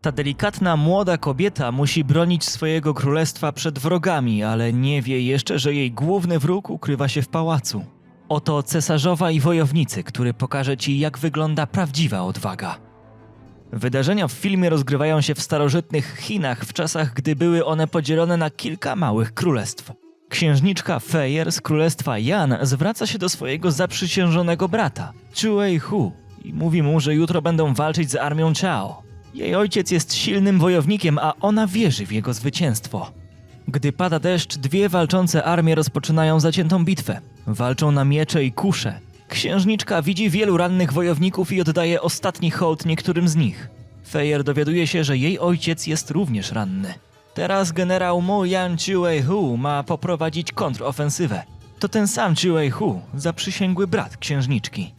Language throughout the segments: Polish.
Ta delikatna młoda kobieta musi bronić swojego królestwa przed wrogami, ale nie wie jeszcze, że jej główny wróg ukrywa się w pałacu. Oto cesarzowa i wojownicy, który pokaże ci, jak wygląda prawdziwa odwaga. Wydarzenia w filmie rozgrywają się w starożytnych Chinach, w czasach, gdy były one podzielone na kilka małych królestw. Księżniczka Feier z królestwa Yan zwraca się do swojego zaprzysiężonego brata, Chuei Hu, i mówi mu, że jutro będą walczyć z armią Chao. Jej ojciec jest silnym wojownikiem, a ona wierzy w jego zwycięstwo. Gdy pada deszcz, dwie walczące armie rozpoczynają zaciętą bitwę. Walczą na miecze i kusze. Księżniczka widzi wielu rannych wojowników i oddaje ostatni hołd niektórym z nich. Fejer dowiaduje się, że jej ojciec jest również ranny. Teraz generał Mu Yan Chiwei Hu ma poprowadzić kontrofensywę. To ten sam Chiwei Hu, zaprzysięgły brat księżniczki.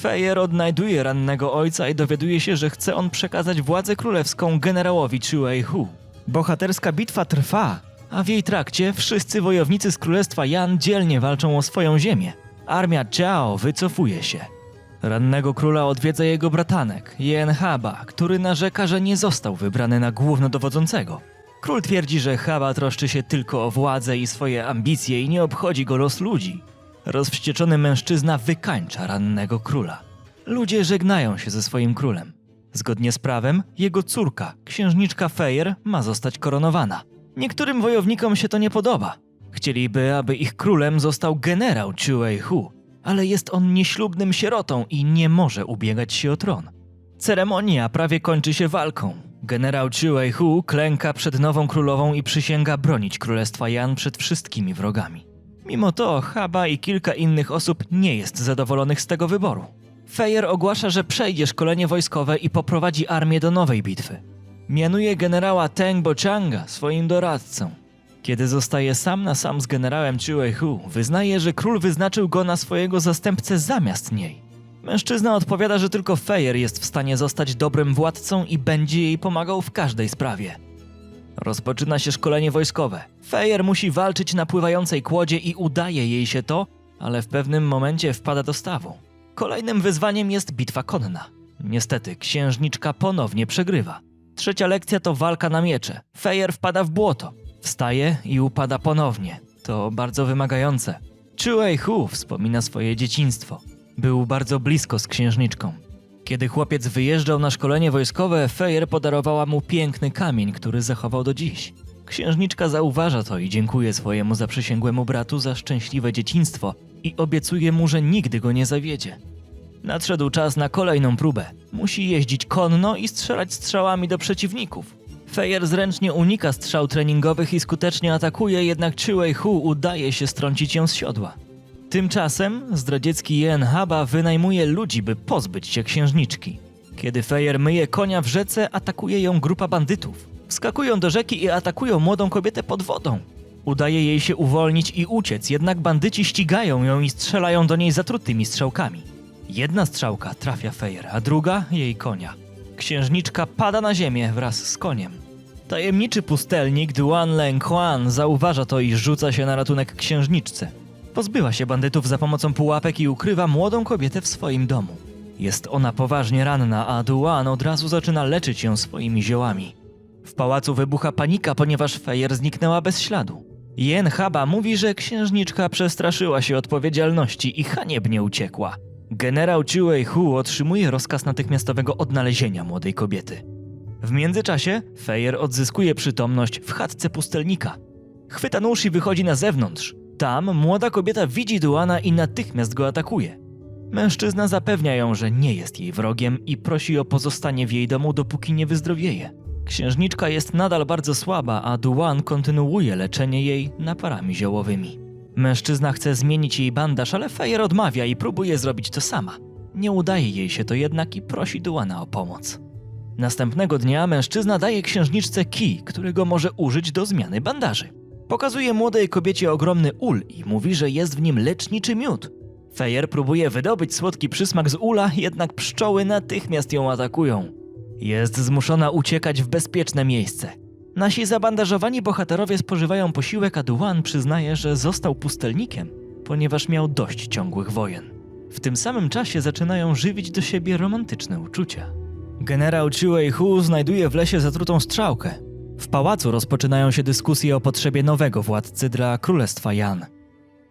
Fejer odnajduje rannego ojca i dowiaduje się, że chce on przekazać władzę królewską generałowi Chiwei Hu. Bohaterska bitwa trwa, a w jej trakcie wszyscy wojownicy z królestwa Yan dzielnie walczą o swoją ziemię. Armia Chao wycofuje się. Rannego króla odwiedza jego bratanek, Jen Haba, który narzeka, że nie został wybrany na głównodowodzącego. Król twierdzi, że Haba troszczy się tylko o władzę i swoje ambicje i nie obchodzi go los ludzi. Rozwścieczony mężczyzna wykańcza rannego króla. Ludzie żegnają się ze swoim królem. Zgodnie z prawem, jego córka, księżniczka Fejer, ma zostać koronowana. Niektórym wojownikom się to nie podoba. Chcieliby, aby ich królem został generał Chuei Hu, ale jest on nieślubnym sierotą i nie może ubiegać się o tron. Ceremonia prawie kończy się walką. Generał Chuei Hu klęka przed nową królową i przysięga bronić królestwa Yan przed wszystkimi wrogami. Mimo to Haba i kilka innych osób nie jest zadowolonych z tego wyboru. Fejer ogłasza, że przejdzie szkolenie wojskowe i poprowadzi armię do nowej bitwy. Mianuje generała Teng Bochanga swoim doradcą. Kiedy zostaje sam na sam z generałem Chiwei Hu, wyznaje, że król wyznaczył go na swojego zastępcę zamiast niej. Mężczyzna odpowiada, że tylko Fejer jest w stanie zostać dobrym władcą i będzie jej pomagał w każdej sprawie. Rozpoczyna się szkolenie wojskowe. Fejer musi walczyć na pływającej kłodzie i udaje jej się to, ale w pewnym momencie wpada do stawu. Kolejnym wyzwaniem jest bitwa konna. Niestety, księżniczka ponownie przegrywa. Trzecia lekcja to walka na miecze. Fejer wpada w błoto. Wstaje i upada ponownie. To bardzo wymagające. Chuei Hu wspomina swoje dzieciństwo. Był bardzo blisko z księżniczką. Kiedy chłopiec wyjeżdżał na szkolenie wojskowe, Fejer podarowała mu piękny kamień, który zachował do dziś. Księżniczka zauważa to i dziękuje swojemu zaprzysięgłemu bratu za szczęśliwe dzieciństwo i obiecuje mu, że nigdy go nie zawiedzie. Nadszedł czas na kolejną próbę. Musi jeździć konno i strzelać strzałami do przeciwników. Fejer zręcznie unika strzał treningowych i skutecznie atakuje, jednak Chiwei Hu udaje się strącić ją z siodła. Tymczasem zdradziecki Jen Haba wynajmuje ludzi, by pozbyć się księżniczki. Kiedy Fejer myje konia w rzece, atakuje ją grupa bandytów. Wskakują do rzeki i atakują młodą kobietę pod wodą. Udaje jej się uwolnić i uciec, jednak bandyci ścigają ją i strzelają do niej zatrutymi strzałkami. Jedna strzałka trafia Fejer, a druga jej konia. Księżniczka pada na ziemię wraz z koniem. Tajemniczy pustelnik Duan Leng Huan zauważa to i rzuca się na ratunek księżniczce. Pozbyła się bandytów za pomocą pułapek i ukrywa młodą kobietę w swoim domu. Jest ona poważnie ranna, a Duan od razu zaczyna leczyć ją swoimi ziołami. W pałacu wybucha panika, ponieważ Fejer zniknęła bez śladu. Jen Haba mówi, że księżniczka przestraszyła się odpowiedzialności i haniebnie uciekła. Generał Chiwei Hu otrzymuje rozkaz natychmiastowego odnalezienia młodej kobiety. W międzyczasie Fejer odzyskuje przytomność w chatce pustelnika. Chwyta nóż i wychodzi na zewnątrz. Tam młoda kobieta widzi Duana i natychmiast go atakuje. Mężczyzna zapewnia ją, że nie jest jej wrogiem i prosi o pozostanie w jej domu, dopóki nie wyzdrowieje. Księżniczka jest nadal bardzo słaba, a Duan kontynuuje leczenie jej naparami ziołowymi. Mężczyzna chce zmienić jej bandaż, ale Fejer odmawia i próbuje zrobić to sama. Nie udaje jej się to jednak i prosi Duana o pomoc. Następnego dnia mężczyzna daje księżniczce kij, którego może użyć do zmiany bandaży. Pokazuje młodej kobiecie ogromny ul i mówi, że jest w nim leczniczy miód. Fejer próbuje wydobyć słodki przysmak z ula, jednak pszczoły natychmiast ją atakują. Jest zmuszona uciekać w bezpieczne miejsce. Nasi zabandażowani bohaterowie spożywają posiłek, a Duan przyznaje, że został pustelnikiem, ponieważ miał dość ciągłych wojen. W tym samym czasie zaczynają żywić do siebie romantyczne uczucia. Generał Chiwei Hu znajduje w lesie zatrutą strzałkę. W pałacu rozpoczynają się dyskusje o potrzebie nowego władcy dla Królestwa Yan.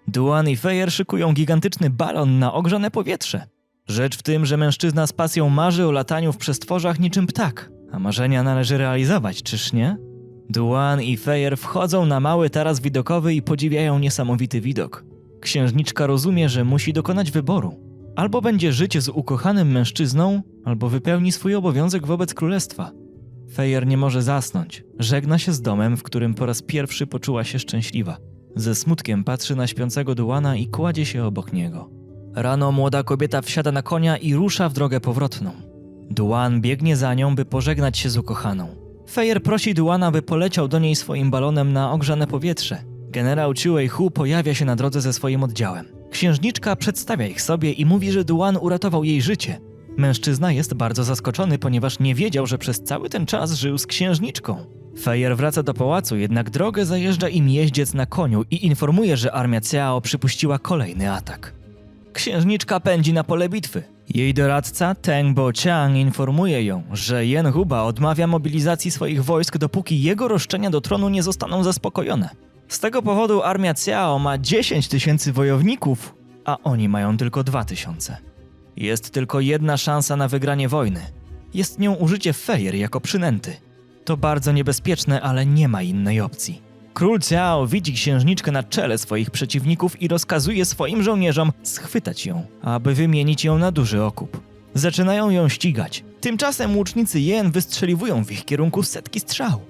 Duan i Fejer szykują gigantyczny balon na ogrzane powietrze. Rzecz w tym, że mężczyzna z pasją marzy o lataniu w przestworzach niczym ptak, a marzenia należy realizować, czyż nie? Duan i Fejer wchodzą na mały taras widokowy i podziwiają niesamowity widok. Księżniczka rozumie, że musi dokonać wyboru. Albo będzie żyć z ukochanym mężczyzną, albo wypełni swój obowiązek wobec królestwa. Fejer nie może zasnąć. Żegna się z domem, w którym po raz pierwszy poczuła się szczęśliwa. Ze smutkiem patrzy na śpiącego Duana i kładzie się obok niego. Rano młoda kobieta wsiada na konia i rusza w drogę powrotną. Duan biegnie za nią, by pożegnać się z ukochaną. Fejer prosi Duana, by poleciał do niej swoim balonem na ogrzane powietrze. Generał Chiwei Hu pojawia się na drodze ze swoim oddziałem. Księżniczka przedstawia ich sobie i mówi, że Duan uratował jej życie. Mężczyzna jest bardzo zaskoczony, ponieważ nie wiedział, że przez cały ten czas żył z księżniczką. Fejer wraca do pałacu, jednak drogę zajeżdża im jeździec na koniu i informuje, że armia Ciao przypuściła kolejny atak. Księżniczka pędzi na pole bitwy. Jej doradca Teng Bo-Chiang informuje ją, że Jen Huba odmawia mobilizacji swoich wojsk, dopóki jego roszczenia do tronu nie zostaną zaspokojone. Z tego powodu armia Ciao ma 10 tysięcy wojowników, a oni mają tylko 2 tysiące. Jest tylko jedna szansa na wygranie wojny. Jest nią użycie fejer jako przynęty. To bardzo niebezpieczne, ale nie ma innej opcji. Król Ciao widzi księżniczkę na czele swoich przeciwników i rozkazuje swoim żołnierzom schwytać ją, aby wymienić ją na duży okup. Zaczynają ją ścigać. Tymczasem łucznicy Jen wystrzeliwują w ich kierunku setki strzał.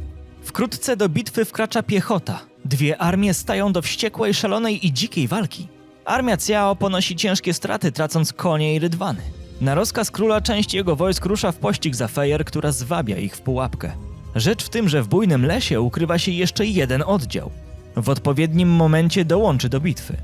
Wkrótce do bitwy wkracza piechota. Dwie armie stają do wściekłej, szalonej i dzikiej walki. Armia Ciao ponosi ciężkie straty, tracąc konie i rydwany. Na rozkaz króla część jego wojsk rusza w pościg za Fejer, która zwabia ich w pułapkę. Rzecz w tym, że w bujnym lesie ukrywa się jeszcze jeden oddział. W odpowiednim momencie dołączy do bitwy.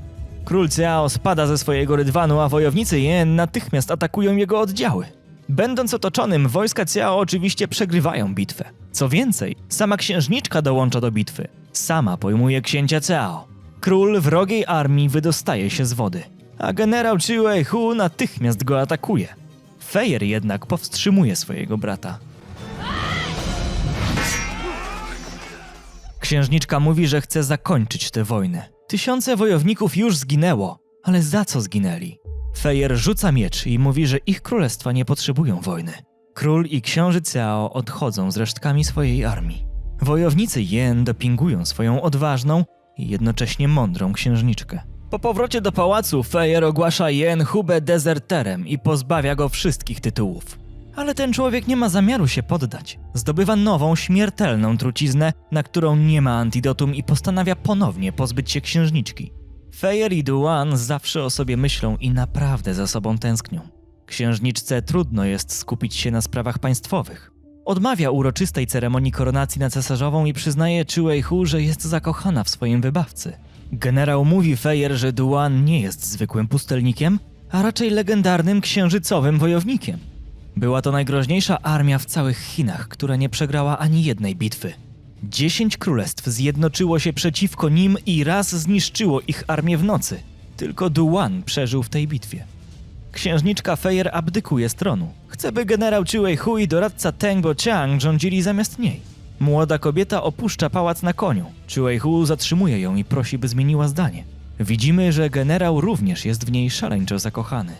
Król Ciao spada ze swojego rydwanu, a wojownicy Jen natychmiast atakują jego oddziały. Będąc otoczonym, wojska Ciao oczywiście przegrywają bitwę. Co więcej, sama księżniczka dołącza do bitwy. Sama pojmuje księcia Ciao. Król wrogiej armii wydostaje się z wody, a generał Chiwei Hu natychmiast go atakuje. Fejer jednak powstrzymuje swojego brata. Księżniczka mówi, że chce zakończyć tę wojnę. Tysiące wojowników już zginęło, ale za co zginęli? Fejer rzuca miecz i mówi, że ich królestwa nie potrzebują wojny. Król i książę Cao odchodzą z resztkami swojej armii. Wojownicy Jen dopingują swoją odważną i jednocześnie mądrą księżniczkę. Po powrocie do pałacu Fejer ogłasza Jen Hubę dezerterem i pozbawia go wszystkich tytułów. Ale ten człowiek nie ma zamiaru się poddać. Zdobywa nową, śmiertelną truciznę, na którą nie ma antidotum i postanawia ponownie pozbyć się księżniczki. Fejer i Duan zawsze o sobie myślą i naprawdę za sobą tęsknią. Księżniczce trudno jest skupić się na sprawach państwowych. Odmawia uroczystej ceremonii koronacji na cesarzową i przyznaje Chiwei Hu, że jest zakochana w swoim wybawcy. Generał mówi Fejer, że Duan nie jest zwykłym pustelnikiem, a raczej legendarnym księżycowym wojownikiem. Była to najgroźniejsza armia w całych Chinach, która nie przegrała ani jednej bitwy. Dziesięć królestw zjednoczyło się przeciwko nim i raz zniszczyło ich armię w nocy. Tylko Duan przeżył w tej bitwie. Księżniczka Fejer abdykuje z tronu. Chce, by generał Chiwei Hu i doradca Teng Bo-Chiang rządzili zamiast niej. Młoda kobieta opuszcza pałac na koniu. Chiwei Hu zatrzymuje ją i prosi, by zmieniła zdanie. Widzimy, że generał również jest w niej szaleńczo zakochany.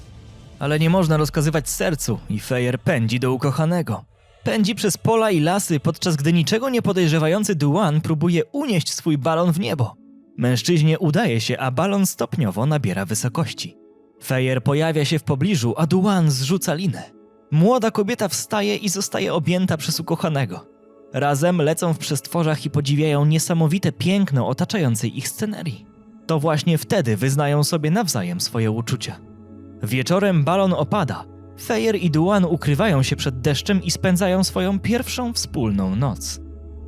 Ale nie można rozkazywać sercu i Fejer pędzi do ukochanego. Pędzi przez pola i lasy, podczas gdy niczego nie podejrzewający Duan próbuje unieść swój balon w niebo. Mężczyźnie udaje się, a balon stopniowo nabiera wysokości. Fejer pojawia się w pobliżu, a Duan zrzuca linę. Młoda kobieta wstaje i zostaje objęta przez ukochanego. Razem lecą w przestworzach i podziwiają niesamowite piękno otaczającej ich scenerii. To właśnie wtedy wyznają sobie nawzajem swoje uczucia. Wieczorem balon opada. Fejer i Duan ukrywają się przed deszczem i spędzają swoją pierwszą wspólną noc.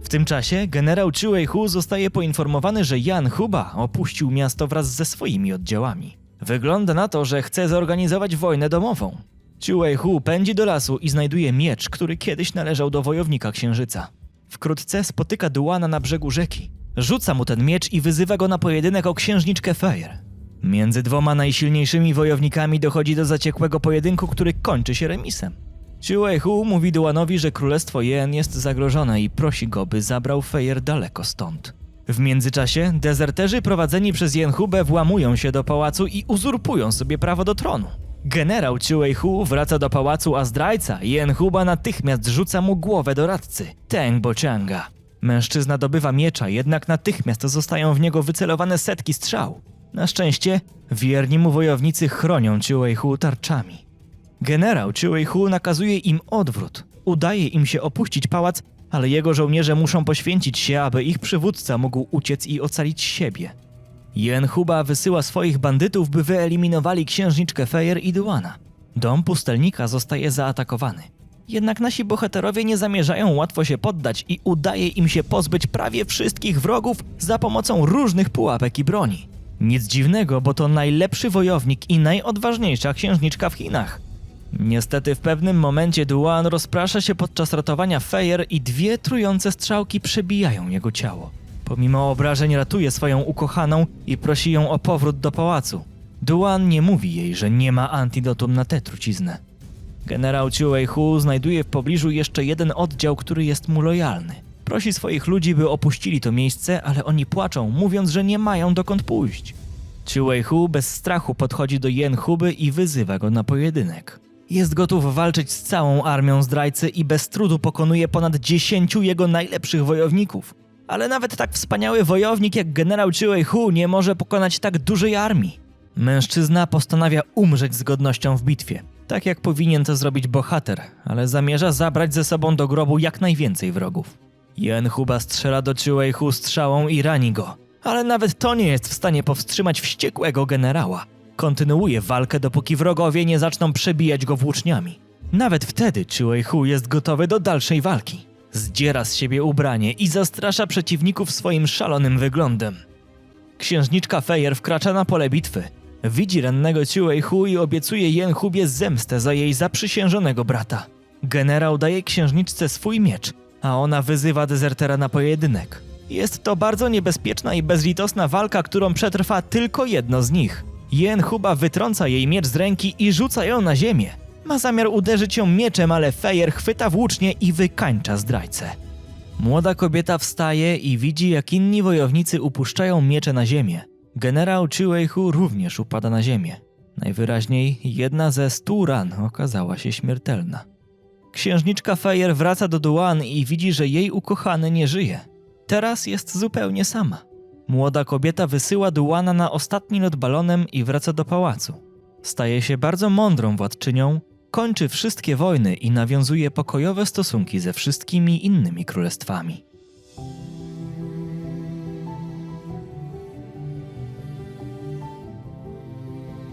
W tym czasie generał Chiwei Hu zostaje poinformowany, że Jan Huba opuścił miasto wraz ze swoimi oddziałami. Wygląda na to, że chce zorganizować wojnę domową. Chiwei Hu pędzi do lasu i znajduje miecz, który kiedyś należał do wojownika księżyca. Wkrótce spotyka Duana na brzegu rzeki. Rzuca mu ten miecz i wyzywa go na pojedynek o księżniczkę Fejer. Między dwoma najsilniejszymi wojownikami dochodzi do zaciekłego pojedynku, który kończy się remisem. Chiu Hu mówi Duanowi, że królestwo Yen jest zagrożone i prosi go, by zabrał Fejer daleko stąd. W międzyczasie dezerterzy prowadzeni przez Yenhubę włamują się do pałacu i uzurpują sobie prawo do tronu. Generał Chiu Hu wraca do pałacu, a zdrajca Yenhuba natychmiast rzuca mu głowę doradcy, Teng Bochanga. Mężczyzna dobywa miecza, jednak natychmiast zostają w niego wycelowane setki strzał. Na szczęście wierni mu wojownicy chronią Chiu Hu tarczami. Generał Chiu Hu nakazuje im odwrót. Udaje im się opuścić pałac, ale jego żołnierze muszą poświęcić się, aby ich przywódca mógł uciec i ocalić siebie. Yen Huba wysyła swoich bandytów, by wyeliminowali księżniczkę Fejer i Duana. Dom pustelnika zostaje zaatakowany. Jednak nasi bohaterowie nie zamierzają łatwo się poddać i udaje im się pozbyć prawie wszystkich wrogów za pomocą różnych pułapek i broni. Nic dziwnego, bo to najlepszy wojownik i najodważniejsza księżniczka w Chinach. Niestety w pewnym momencie Duan rozprasza się podczas ratowania Fejer i dwie trujące strzałki przebijają jego ciało. Pomimo obrażeń ratuje swoją ukochaną i prosi ją o powrót do pałacu. Duan nie mówi jej, że nie ma antidotum na tę truciznę. Generał Chiu Hu znajduje w pobliżu jeszcze jeden oddział, który jest mu lojalny. Prosi swoich ludzi, by opuścili to miejsce, ale oni płaczą, mówiąc, że nie mają dokąd pójść. Chiu Hu bez strachu podchodzi do Yen Huby i wyzywa go na pojedynek. Jest gotów walczyć z całą armią zdrajcy i bez trudu pokonuje ponad dziesięciu jego najlepszych wojowników. Ale nawet tak wspaniały wojownik jak generał Chiu Hu nie może pokonać tak dużej armii. Mężczyzna postanawia umrzeć z godnością w bitwie, tak jak powinien to zrobić bohater, ale zamierza zabrać ze sobą do grobu jak najwięcej wrogów. Yen Huba strzela do Chiu Hu strzałą i rani go, ale nawet to nie jest w stanie powstrzymać wściekłego generała. Kontynuuje walkę, dopóki wrogowie nie zaczną przebijać go włóczniami. Nawet wtedy Chiu Hu jest gotowy do dalszej walki. Zdziera z siebie ubranie i zastrasza przeciwników swoim szalonym wyglądem. Księżniczka Fejer wkracza na pole bitwy. Widzi rannego Chiu Hu i obiecuje Yen Hubie zemstę za jej zaprzysiężonego brata. Generał daje księżniczce swój miecz, a ona wyzywa dezertera na pojedynek. Jest to bardzo niebezpieczna i bezlitosna walka, którą przetrwa tylko jedno z nich. Yen Huba wytrąca jej miecz z ręki i rzuca ją na ziemię. Ma zamiar uderzyć ją mieczem, ale Fejer chwyta włócznie i wykańcza zdrajcę. Młoda kobieta wstaje i widzi, jak inni wojownicy upuszczają miecze na ziemię. Generał Chiu Hu również upada na ziemię. Najwyraźniej jedna ze stu ran okazała się śmiertelna. Księżniczka Fejer wraca do Duan i widzi, że jej ukochany nie żyje. Teraz jest zupełnie sama. Młoda kobieta wysyła Duana na ostatni lot balonem i wraca do pałacu. Staje się bardzo mądrą władczynią, kończy wszystkie wojny i nawiązuje pokojowe stosunki ze wszystkimi innymi królestwami.